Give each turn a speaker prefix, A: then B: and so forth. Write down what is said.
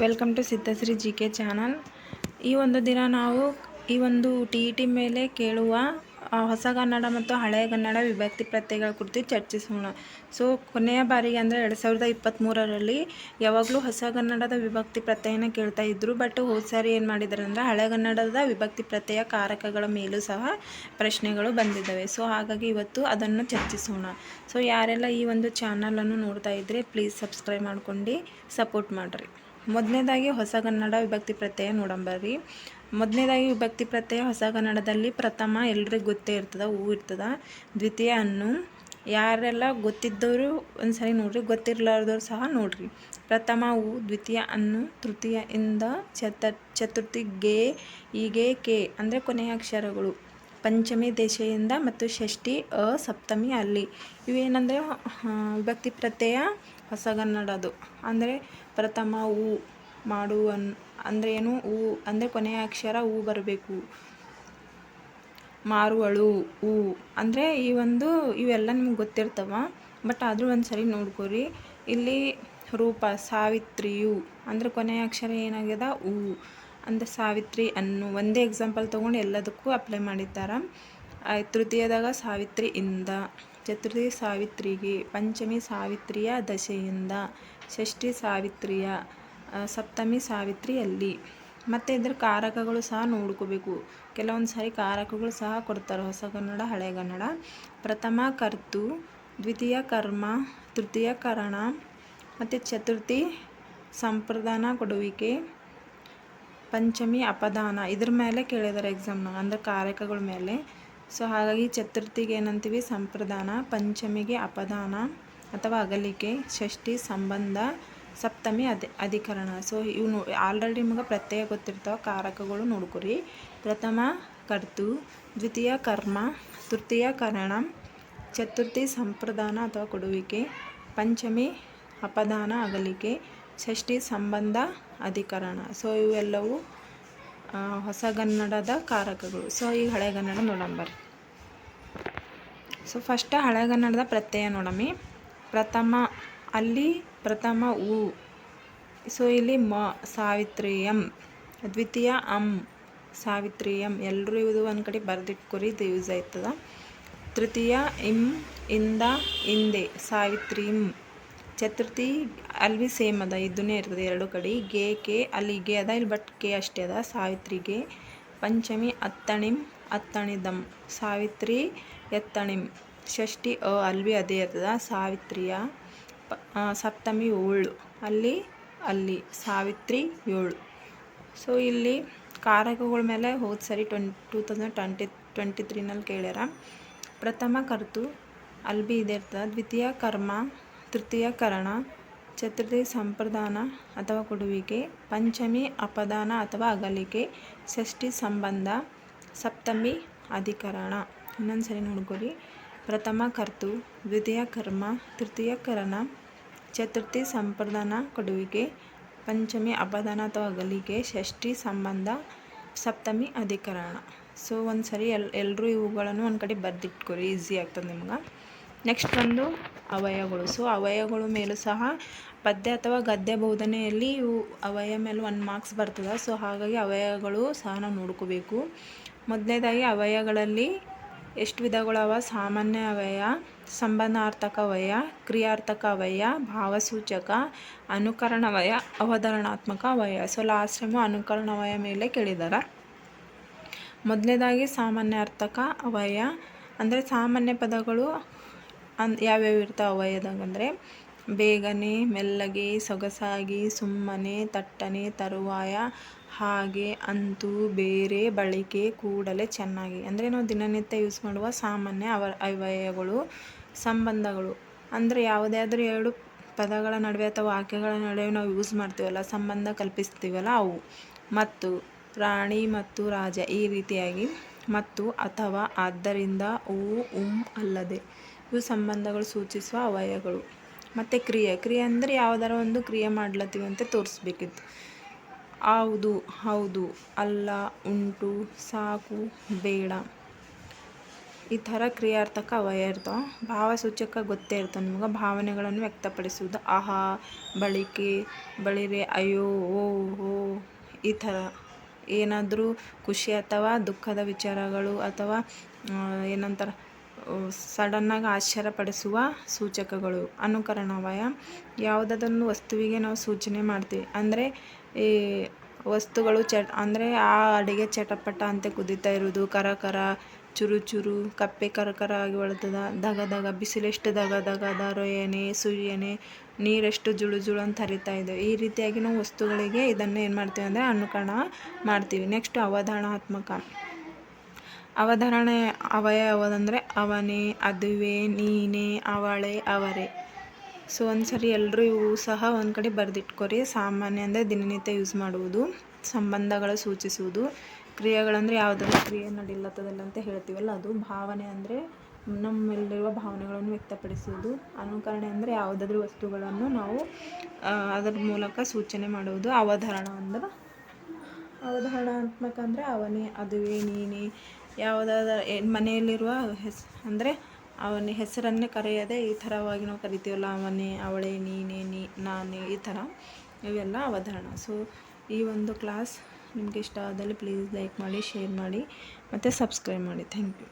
A: Welcome to Siddhashree G K channel ಈ ಒಂದು ದಿನ ನಾವು ಈ ಒಂದು ಟಿ ಇ ಟಿ ಮೇಲೆ ಕೇಳುವ ಹೊಸ ಕನ್ನಡ ಮತ್ತು ಹಳೆಯ ಕನ್ನಡ ವಿಭಕ್ತಿ ಪ್ರತ್ಯಯಗಳ ಕುರಿತು ಚರ್ಚಿಸೋಣ. ಸೊ ಕೊನೆಯ ಬಾರಿಗೆ ಅಂದರೆ ಎರಡು ಸಾವಿರದ ಇಪ್ಪತ್ತ್ಮೂರರಲ್ಲಿ ಯಾವಾಗಲೂ ಹೊಸ ಕನ್ನಡದ ವಿಭಕ್ತಿ ಪ್ರತ್ಯಯನ ಕೇಳ್ತಾ ಇದ್ದರು ಬಟ್ ಹೋದ ಸಾರಿ ಏನು ಮಾಡಿದ್ದಾರೆ ಅಂದರೆ ಹಳೆಯ ಕನ್ನಡದ ವಿಭಕ್ತಿ ಪ್ರತ್ಯಯ ಕಾರಕಗಳ ಮೇಲೂ ಸಹ ಪ್ರಶ್ನೆಗಳು ಬಂದಿದ್ದಾವೆ. ಸೊ ಹಾಗಾಗಿ ಇವತ್ತು ಅದನ್ನು ಚರ್ಚಿಸೋಣ. ಸೊ ಯಾರೆಲ್ಲ ಈ ಒಂದು ಚಾನಲನ್ನು ನೋಡ್ತಾ ಇದ್ದರೆ ಪ್ಲೀಸ್ ಸಬ್ಸ್ಕ್ರೈಬ್ ಮಾಡ್ಕೊಂಡು ಸಪೋರ್ಟ್ ಮಾಡಿರಿ. ಮೊದಲನೇದಾಗಿ ಹೊಸ ಕನ್ನಡ ವಿಭಕ್ತಿ ಪ್ರತ್ಯಯ ನೋಡಂಬರ್ರಿ. ಮೊದಲನೇದಾಗಿ ವಿಭಕ್ತಿ ಪ್ರತ್ಯಯ ಹೊಸ ಕನ್ನಡದಲ್ಲಿ ಪ್ರಥಮ, ಎಲ್ರಿಗೂ ಗೊತ್ತೇ ಇರ್ತದೆ ಹೂ ಇರ್ತದೆ. ದ್ವಿತೀಯ, ಅನ್ನು. ಯಾರೆಲ್ಲ ಗೊತ್ತಿದ್ದವರು ಒಂದ್ಸರಿ ನೋಡ್ರಿ, ಗೊತ್ತಿರ್ಲಾರ್ದವ್ರು ಸಹ ನೋಡ್ರಿ. ಪ್ರಥಮ ಹೂ ದ್ವಿತೀಯ, ಅನ್ನು, ತೃತೀಯ ಇಂದ ಚತ ಚತುರ್ಥಿ ಗೆ ಹೀಗೆ ಕೆ, ಅಂದರೆ ಕೊನೆಯ ಅಕ್ಷರಗಳು. ಪಂಚಮಿ ದೇಶೆಯಿಂದ ಮತ್ತು ಷಷ್ಠಿ ಅ ಸಪ್ತಮಿ ಅಲ್ಲಿ. ಇವೇನಂದರೆ ವಿಭಕ್ತಿ ಪ್ರತ್ಯಯ ಹೊಸಗನ್ನಡದು ಅಂದರೆ ಪ್ರಥಮ ಹೂ ಮಾಡುವ ಅಂದರೆ ಏನು? ಹೂ ಅಂದರೆ ಕೊನೆಯ ಅಕ್ಷರ ಹೂ ಬರಬೇಕು. ಮಾರುವಳು ಹೂ ಅಂದರೆ ಈ ಒಂದು ಇವೆಲ್ಲ ನಿಮ್ಗೆ ಗೊತ್ತಿರ್ತವ. ಬಟ್ ಆದರೂ ಒಂದು ಸರಿ ನೋಡ್ಕೊರಿ. ಇಲ್ಲಿ ರೂಪ, ಸಾವಿತ್ರಿಯು, ಅಂದರೆ ಕೊನೆಯ ಅಕ್ಷರ ಏನಾಗ್ಯದ? ಹೂ ಅಂದರೆ ಸಾವಿತ್ರಿ ಅನ್ನು ಒಂದೇ ಎಕ್ಸಾಂಪಲ್ ತೊಗೊಂಡು ಎಲ್ಲದಕ್ಕೂ ಅಪ್ಲೈ ಮಾಡಿದ್ದಾರೆ. ತೃತೀಯದಾಗ ಸಾವಿತ್ರಿ ಇಂದ ಚತುರ್ಥಿ ಸಾವಿತ್ರಿಗೆ, ಪಂಚಮಿ ಸಾವಿತ್ರಿಯ ದಶೆಯಿಂದ, ಷಷ್ಠಿ ಸಾವಿತ್ರಿಯ ಸಪ್ತಮಿ ಸಾವಿತ್ರಿಯಲ್ಲಿ. ಮತ್ತು ಇದರ ಕಾರಕಗಳು ಸಹ ನೋಡ್ಕೋಬೇಕು. ಕೆಲವೊಂದು ಸಾರಿ ಕಾರಕಗಳು ಸಹ ಕೊಡ್ತಾರೆ ಹೊಸ ಕನ್ನಡ ಹಳೆಯ ಕನ್ನಡ. ಪ್ರಥಮ ಕರ್ತು, ದ್ವಿತೀಯ ಕರ್ಮ, ತೃತೀಯ ಕರಣ, ಮತ್ತು ಚತುರ್ಥಿ ಸಂಪ್ರದಾನ ಕೊಡುವಿಕೆ ಪಂಚಮಿ, ಅಪದಾನ ಇದ್ರ ಮೇಲೆ ಕೇಳಿದ್ದಾರೆ ಎಕ್ಸಾಮ್ನಾಗ ಅಂದ್ರೆ ಕಾರಕಗಳ ಮೇಲೆ. ಸೊ ಹಾಗಾಗಿ ಚತುರ್ಥಿಗೆ ಏನಂತೀವಿ? ಸಂಪ್ರದಾನ, ಪಂಚಮಿಗೆ ಅಪದಾನ ಅಥವಾ ಅಗಲಿಕೆ, ಷಷ್ಠಿ, ಸಂಬಂಧ, ಸಪ್ತಮಿ ಅಧಿ, ಅಧಿಕರಣ. ಸೊ ಇವು ಆಲ್ರೆಡಿ ನಿಮಗೆ ಪ್ರತ್ಯಯ ಗೊತ್ತಿರ್ತಾವೆ, ಕಾರಕಗಳು ನೋಡ್ಕೊರಿ. ಪ್ರಥಮ, ಕರ್ತು, ದ್ವಿತೀಯ, ಕರ್ಮ, ತೃತೀಯ, ಕರಣ, ಚತುರ್ಥಿ, ಸಂಪ್ರದಾನ ಅಥವಾ ಕೊಡುವಿಕೆ, ಪಂಚಮಿ, ಅಪದಾನ, ಅಗಲಿಕೆ ಷಷ್ಠಿ ಸಂಬಂಧ ಅಧಿಕರಣ. ಸೊ ಇವೆಲ್ಲವೂ ಹೊಸಗನ್ನಡದ ಕಾರಕಗಳು. ಸೊ ಈಗ ಹಳೆಗನ್ನಡ ನೋಡಂಬರ್ರಿ ಸೊ ಫಸ್ಟ್ ಹಳೆಗನ್ನಡದ ಪ್ರತ್ಯಯ ನೋಡಮಿ. ಪ್ರಥಮ, ಅಲ್ಲಿ ಪ್ರಥಮ ಉ. ಸೊ ಇಲ್ಲಿ ಮ ಸಾವಿತ್ರಿ ಎಂ ದ್ವಿತೀಯ, ಅಂ. ಸಾವಿತ್ರಿ ಎಂ ಎಲ್ಲರೂ ಇದು ಒಂದು ಕಡೆ ಬರೆದಿಟ್ಕೊರಿ, ಇದು ಯೂಸ್ ಆಯ್ತದ. ತೃತೀಯ, ಇಂ, ಇಂದ, ಇಂದೆ. ಇಂ ಚತುರ್ಥಿ ಅಲ್ಲಿ ಸೇಮ್ ಅದ ಇದನ್ನೇ ಇರ್ತದೆ ಎರಡು ಕಡೆ. ಗೆ, ಕೆ, ಅಲ್ಲಿ ಗೆ ಅದ, ಇಲ್ಲಿ ಬಟ್ ಕೆ ಅಷ್ಟೇ ಅದ. ಸಾವಿತ್ರಿಗೆ ಪಂಚಮಿ ಅತ್ತಣಿಮ್ ಅತ್ತಣಿದಂ. ಸಾವಿತ್ರಿ ಎತ್ತಣಿಮ್ ಷಷ್ಠಿ, ಅ ಅಲ್ಲಿ ಅದೇ ಇರ್ತದ. ಸಾವಿತ್ರಿಯ ಸಪ್ತಮಿ, ಏಳು. ಅಲ್ಲಿ ಅಲ್ಲಿ. ಸಾವಿತ್ರಿ, ಏಳು. ಸೊ ಇಲ್ಲಿ ಕಾರಕಗಳ ಮೇಲೆ ಹೋದ ಸರಿ ಟ್ವೆನ್, ಟೂ ತೌಸಂಡ್ ಟ್ವೆಂಟಿ ಟ್ವೆಂಟಿ ತ್ರೀನಲ್ಲಿ ಕೇಳ್ಯಾರ. ಪ್ರಥಮ ಕರ್ತು ಅಲ್ಲಿ ಭೀ ಇದೇ ಇರ್ತದೆ. ದ್ವಿತೀಯ ಕರ್ಮ, ತೃತೀಯ ಕರಣ ಚತುರ್ಥಿ ಸಂಪ್ರದಾನ ಅಥವಾ ಕೊಡುವಿಕೆ, ಪಂಚಮಿ ಅಪದಾನ ಅಥವಾ ಅಗಲಿಕೆ, ಷಷ್ಠಿ ಸಂಬಂಧ, ಸಪ್ತಮಿ ಅಧಿಕರಣ. ಇನ್ನೊಂದು ಸರಿ ನೋಡ್ಕೊಳ್ಳಿ. ಪ್ರಥಮ ಕರ್ತು, ದ್ವಿತೀಯ ಕರ್ಮ, ತೃತೀಯ ಕರಣ, ಚತುರ್ಥಿ ಸಂಪ್ರದಾನ, ಕೊಡುವಿಕೆ, ಪಂಚಮಿ ಅಪದಾನ ಅಥವಾ ಅಗಲಿಕೆ, ಷಷ್ಠಿ ಸಂಬಂಧ, ಸಪ್ತಮಿ ಅಧಿಕರಣ. ಸೊ ಒಂದು ಸರಿ ಎಲ್ ಎಲ್ಲರೂ ಇವುಗಳನ್ನು ಒಂದು ಕಡೆ ಬರೆದಿಟ್ಕೊರಿ ಈಸಿ ಆಗ್ತದೆ ನಿಮ್ಗೆ. ನೆಕ್ಸ್ಟ್ ಬಂದು ಅವಯಗಳು ಸೊ ಅವಯಗಳು ಮೇಲೂ ಸಹ ಪದ್ಯ ಅಥವಾ ಗದ್ಯ ಬೋಧನೆಯಲ್ಲಿ ಇವು ಅವಯ ಮೇಲೆ ಒಂದು ಮಾರ್ಕ್ಸ್ ಬರ್ತದೆ. ಸೊ ಹಾಗಾಗಿ ಅವಯಗಳು ಸಹ ನಾವು ನೋಡ್ಕೋಬೇಕು. ಮೊದಲನೇದಾಗಿ ಅವಯಗಳಲ್ಲಿ ಎಷ್ಟು ವಿಧಗಳವ ಸಾಮಾನ್ಯ ಅವಯ, ಸಂಬಂಧಾರ್ಥಕ ಅವಯ, ಕ್ರಿಯಾರ್ಥಕ ಅವಯ, ಭಾವಸೂಚಕ ಅನುಕರಣವಯ ಅವಧರಣಾತ್ಮಕ ಅವಯ. ಸೊ ಲಾಸ್ಟ್ ಟೈಮು ಅನುಕರಣವಯ ಮೇಲೆ ಕೇಳಿದಾರ. ಮೊದಲನೇದಾಗಿ ಸಾಮಾನ್ಯಾರ್ಥಕ ಅವಯ ಅಂದರೆ ಸಾಮಾನ್ಯ ಪದಗಳು ಅನ್ ಯಾವ್ಯಾವ ಇರ್ತಾವ ಅವಯದಾಗ ಅಂದರೆ ಬೇಗನೆ, ಮೆಲ್ಲಗೆ, ಸೊಗಸಾಗಿ, ಸುಮ್ಮನೆ, ತಟ್ಟನೆ, ತರುವಾಯ, ಹಾಗೆ, ಅಂತೂ, ಬೇರೆ, ಬಳಿಕೆ, ಕೂಡಲೇ ಚೆನ್ನಾಗಿ. ಅಂದರೆ ನಾವು ದಿನನಿತ್ಯ ಯೂಸ್ ಮಾಡುವ ಸಾಮಾನ್ಯ ಅವ ಅವಯಗಳು ಸಂಬಂಧಗಳು. ಅಂದರೆ ಆದರೂ ಎರಡು ಪದಗಳ ನಡುವೆ ಅಥವಾ ವಾಕ್ಯಗಳ ನಡುವೆ ನಾವು ಯೂಸ್ ಮಾಡ್ತೀವಲ್ಲ, ಸಂಬಂಧ ಕಲ್ಪಿಸ್ತೀವಲ್ಲ ಅವು. ಮತ್ತು ರಾಣಿ ಮತ್ತು ರಾಜ ಈ ರೀತಿಯಾಗಿ. ಮತ್ತು ಅಥವಾ ಆದ್ದರಿಂದ ಹೂ ಉಂ ಅಲ್ಲದೆ. ಇವು ಸಂಬಂಧಗಳು ಸೂಚಿಸುವ ಅವಯಗಳು. ಮತ್ತು ಕ್ರಿಯೆ. ಕ್ರಿಯೆ ಅಂದರೆ ಯಾವ್ದಾರ ಒಂದು ಕ್ರಿಯೆ ಮಾಡ್ಲತ್ತೀವಿ ಅಂತ ತೋರಿಸ್ಬೇಕಿತ್ತು. ಹೌದು ಹೌದು, ಅಲ್ಲ, ಉಂಟು, ಸಾಕು, ಬೇಡ. ಈ ಥರ ಕ್ರಿಯಾರ್ಥಕ ಅವಯ ಇರ್ತಾವೆ. ಭಾವಸೂಚಕ ಗೊತ್ತೇ ಇರ್ತವೆ ನಿಮ್ಗೆ. ಭಾವನೆಗಳನ್ನು ವ್ಯಕ್ತಪಡಿಸುವುದು. ಆಹಾ, ಬಳಿಕೆ, ಬಳಿರೆ, ಅಯ್ಯೋ, ಓ ಓ ಈ ಥರ. ಏನಾದರೂ ಖುಷಿ ಅಥವಾ ದುಃಖದ ವಿಚಾರಗಳು ಅಥವಾ ಏನಂತಾರೆ ಸಡನ್ನಾಗಿ ಆಶ್ಚರ್ಯಪಡಿಸುವ ಸೂಚಕಗಳು. ಅನುಕರಣವಯ. ಯಾವುದಾದೊಂದು ವಸ್ತುವಿಗೆ ನಾವು ಸೂಚನೆ ಮಾಡ್ತೀವಿ. ಅಂದರೆ, ಈ ವಸ್ತುಗಳು ಚಟ್, ಅಂದರೆ ಆ ಅಡುಗೆ ಚಟಪಟ ಅಂತ ಕುದೀತಾ ಇರೋದು ಕರ ಕರ, ಚುರು ಚುರು, ಕಪ್ಪೆ ಕರ ಕರ ಆಗಿ ಒಳ್ತದ ದಗ ದಗ ಬಿಸಿಲೆಷ್ಟು ದಗ ದಗ ಅದಾರೋ ಏನೇ ಸುರಿಯನೆ, ನೀರೆಷ್ಟು ಜುಳು ಜುಳು ಅಂತ ಹರಿತಾ ಇದೆ. ಈ ರೀತಿಯಾಗಿ ನಾವು ವಸ್ತುಗಳಿಗೆ ಇದನ್ನು ಏನು ಮಾಡ್ತೀವಿ ಅಂದರೆ ಅನುಕರಣ ಮಾಡ್ತೀವಿ. ನೆಕ್ಸ್ಟ್ ಅವಧಾರಣಾತ್ಮಕ. ಅವಧಾರಣೆ ಅವಯವದಂದರೆ ಯಾವುದಂದರೆ ಅವನೇ, ಅದುವೆ, ನೀನೇ, ಅವಳೆ, ಅವರೇ. ಸೊ, ಒಂದ್ಸರಿ ಎಲ್ಲರೂ ಇವು ಸಹ ಒಂದು ಕಡೆ ಬರೆದಿಟ್ಕೊರಿ. ಸಾಮಾನ್ಯ ಅಂದರೆ ದಿನನಿತ್ಯ ಯೂಸ್ ಮಾಡುವುದು, ಸಂಬಂಧಗಳ ಸೂಚಿಸುವುದು. ಕ್ರಿಯೆಗಳಂದರೆ ಯಾವುದಾದ್ರು ಕ್ರಿಯೆ ನಡಿಲತ್ತದಲ್ಲ ಅಂತ ಹೇಳ್ತೀವಲ್ಲ, ಅದು ಭಾವನೆ ಅಂದರೆ ನಮ್ಮಲ್ಲಿರುವ ಭಾವನೆಗಳನ್ನು ವ್ಯಕ್ತಪಡಿಸುವುದು. ಅನುಕರಣೆ ಅಂದರೆ ಯಾವುದಾದ್ರೂ ವಸ್ತುಗಳನ್ನು ನಾವು ಅದರ ಮೂಲಕ ಸೂಚನೆ ಮಾಡುವುದು. ಅವಧಾರಣ ಅಂದ್ರೆ, ಅವಧಾರಣಾತ್ಮಕ ಅಂದರೆ ಅವನೇ, ಅದುವೇ, ನೀನೇ ಯಾವುದಾದ ಮನೆಯಲ್ಲಿರುವ ಹೆಸ್, ಅಂದರೆ ಅವನ ಹೆಸರನ್ನೇ ಕರೆಯದೆ ಈ ಥರವಾಗಿ ನಾವು ಕರಿತೀವಲ್ಲ, ಅವನೇ, ಅವಳೆ, ನೀನೇ, ನೀ, ನಾನೇ, ಈ ಥರ ಇವೆಲ್ಲ ಅವಧಾರಣ. ಸೊ ಈ ಒಂದು ಕ್ಲಾಸ್ ನಿಮಗೆ ಇಷ್ಟ ಆದಲ್ಲಿ ಪ್ಲೀಸ್ ಲೈಕ್ ಮಾಡಿ ಶೇರ್ ಮಾಡಿ, ಮತ್ತು ಸಬ್ಸ್ಕ್ರೈಬ್ ಮಾಡಿ. Thank you